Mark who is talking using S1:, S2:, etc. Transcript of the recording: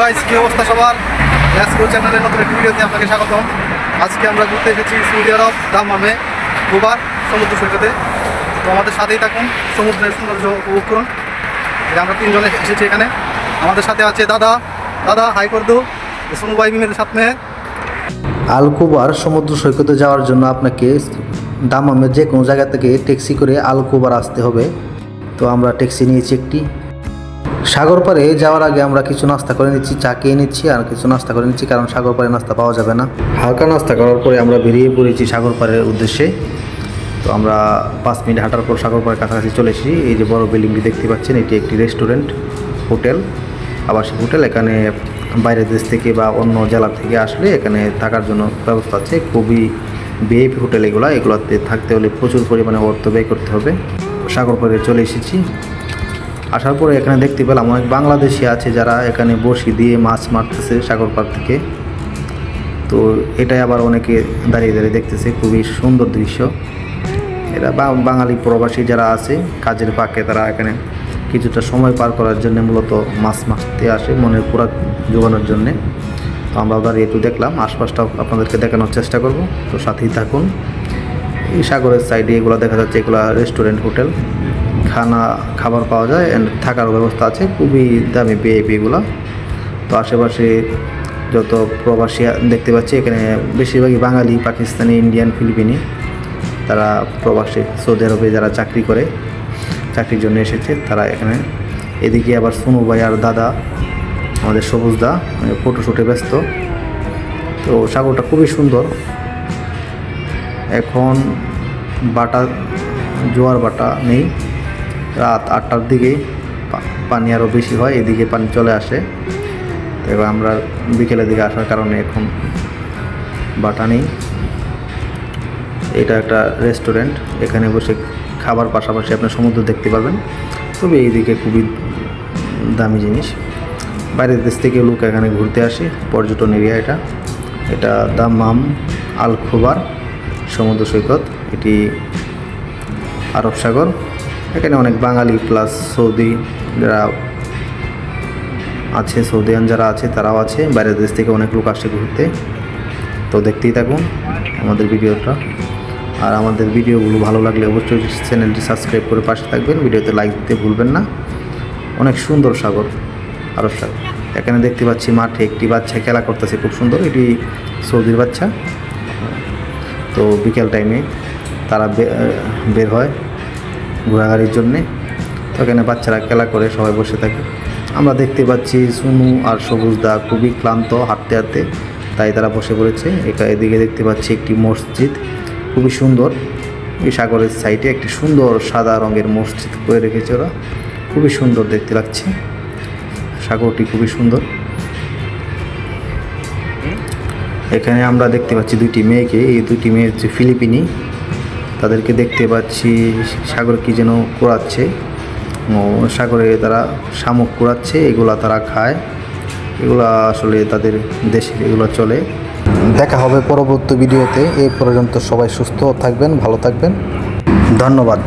S1: Guys কি অবস্থা সবার? এসকিউ চ্যানেলের নতুন একটি ভিডিওতে আপনাকে স্বাগতম। আজকে আমরা ঘুরতে এসেছি সৌদি আরব দামামে দুবার সমুদ্র সৈকতে। তো আমাদের সাথেই থাকুন, সমুদ্রের সৌন্দর্য উপভোগ করুন। আমরা তিনজনে এসেছি এখানে। আমাদের সাথে আছে দাদা। দাদা হাই করে দো সোনু ভাই মেয়ের সাথে
S2: আলকুবার সমুদ্র সৈকতে যাওয়ার জন্য আপনাকে দামামে যে কোনো জায়গা থেকে ট্যাক্সি করে আলকুবার আসতে হবে। তো আমরা ট্যাক্সি নিয়েছি একটি। সাগর পাড়ে যাওয়ার আগে আমরা কিছু নাস্তা করে নিচ্ছি, চা খেয়ে নিচ্ছি আর কিছু নাস্তা করে নিচ্ছি, কারণ সাগর পাড়ে নাস্তা পাওয়া যাবে না। হালকা নাস্তা করার পরে আমরা বেরিয়ে পড়েছি সাগর পাড়ের উদ্দেশ্যে। তো আমরা পাঁচ মিনিট হাঁটার পর সাগর পাড়ের কাছাকাছি চলে এসেছি। এই যে বড় বিল্ডিংটি দেখতে পাচ্ছেন, এটি একটি রেস্টুরেন্ট, হোটেল। আবাসিক হোটেল এখানে বাইরের দেশ থেকে বা অন্য জেলা থেকে আসলে এখানে থাকার জন্য ব্যবস্থা আছে। খুবই বিএপি হোটেল এগুলো, এগুলোতে থাকতে হলে প্রচুর পরিমাণে অর্থ ব্যয় করতে হবে। সাগর পাড়ে চলে এসেছি। আসার পরে এখানে দেখতে পেলাম অনেক বাংলাদেশি আছে যারা এখানে বসি দিয়ে মাছ মারতেছে সাগর পাড় থেকে। তো এটাই আবার অনেকে দাঁড়িয়ে দাঁড়িয়ে দেখতেছে, খুবই সুন্দর দৃশ্য। এরা বাঙালি প্রবাসী যারা আছে, কাজের পাকে তারা এখানে কিছুটা সময় পার করার জন্য মূলত মাছ মারতে আসে মনের পুরা জোগানোর জন্যে। তো আমরা দাঁড়িয়ে একটু দেখলাম, আশপাশটাও আপনাদেরকে দেখানোর চেষ্টা করব। তো সাথেই থাকুন। এই সাগরের সাইডে এগুলো দেখা যাচ্ছে, এগুলো রেস্টুরেন্ট হোটেল খানা, খাবার পাওয়া যায় অ্যান্ড থাকার ব্যবস্থা আছে, খুবই দামি এগুলো। তো আশেপাশে যত প্রবাসী দেখতে পাচ্ছি, এখানে বেশিরভাগই বাঙালি, পাকিস্তানি ইন্ডিয়ান ফিলিপিনি তারা প্রবাসী সৌদি আরবে যারা চাকরি করে, চাকরির জন্য এসেছে, তারা এখানে। এদিকে আবার সোনু ভাই আর দাদা, আমাদের সবুজ দা ফটোশ্যুটে ব্যস্ত। তো সাগরটা খুবই সুন্দর। এখন বাটা, জোয়ার বাটা নেই। রাত আটটার দিকে পানি আরও বেশি হয়, এদিকে পানি চলে আসে। এবার আমরা বিকেলের দিকে আসার কারণে এখন বাটা নেই। এটা একটা রেস্টুরেন্ট, এখানে বসে খাবার পাশাপাশি আপনি সমুদ্র দেখতে পারবেন। তবে এইদিকে খুবই দামি জিনিস। বাইরের দেশ থেকে লোক এখানে ঘুরতে আসে, পর্যটন এরিয়া এটা। এটা দামাম আল খুবার সমুদ্র সৈকত, এটি আরব সাগর। এখানে অনেক বাঙালি প্লাস সৌদি যারা আছে, সৌদিয়ান যারা আছে, তারাও আছে। বাইরের দেশ থেকে অনেক লোক আসে ঘুরতে। তো দেখতেই থাকুন আমাদের ভিডিওটা। আর আমাদের ভিডিওগুলো ভালো লাগলে অবশ্যই চ্যানেলটি সাবস্ক্রাইব করে পাশে থাকবেন। ভিডিওতে লাইক দিতে ভুলবেন না। অনেক সুন্দর সাগর, আরব সাগর। এখানে দেখতে পাচ্ছি মাঠে একটি বাচ্চা খেলা করতেছে, খুব সুন্দর। এটি সৌদির বাচ্চা। তো বিকেল টাইমে তারা বের হয়। ঘোরাঘুরির জন্যে। তো এখানে বাচ্চারা খেলা করে, সবাই বসে থাকে। আমরা দেখতে পাচ্ছি সুনু আর সবুজদা খুবই ক্লান্ত, হাঁটতে হাঁটতে। তাই তারা বসে পড়েছে। একা এদিকে দেখতে পাচ্ছি একটি মসজিদ। খুবই সুন্দর। এই সাগরের সাইডে একটি সুন্দর সাদা রঙের মসজিদ করে রেখেছে ওরা। খুবই সুন্দর দেখতে লাগছে। সাগরটি খুবই সুন্দর। এখানে আমরা দেখতে পাচ্ছি দুইটি মেয়েকে। এই দুইটি মেয়ে হচ্ছে ফিলিপিনি। তাদেরকে দেখতে পাচ্ছি, সাগর কি যেন কুড়াচ্ছে। সাগরে তারা শামুক কুড়াচ্ছে, এগুলা তারা খায়। এগুলা আসলে তাদের দেশে এগুলো চলে। দেখা হবে পরবর্তী ভিডিওতে। এই পর্যন্ত সবাই সুস্থ থাকবেন, ভালো থাকবেন। ধন্যবাদ।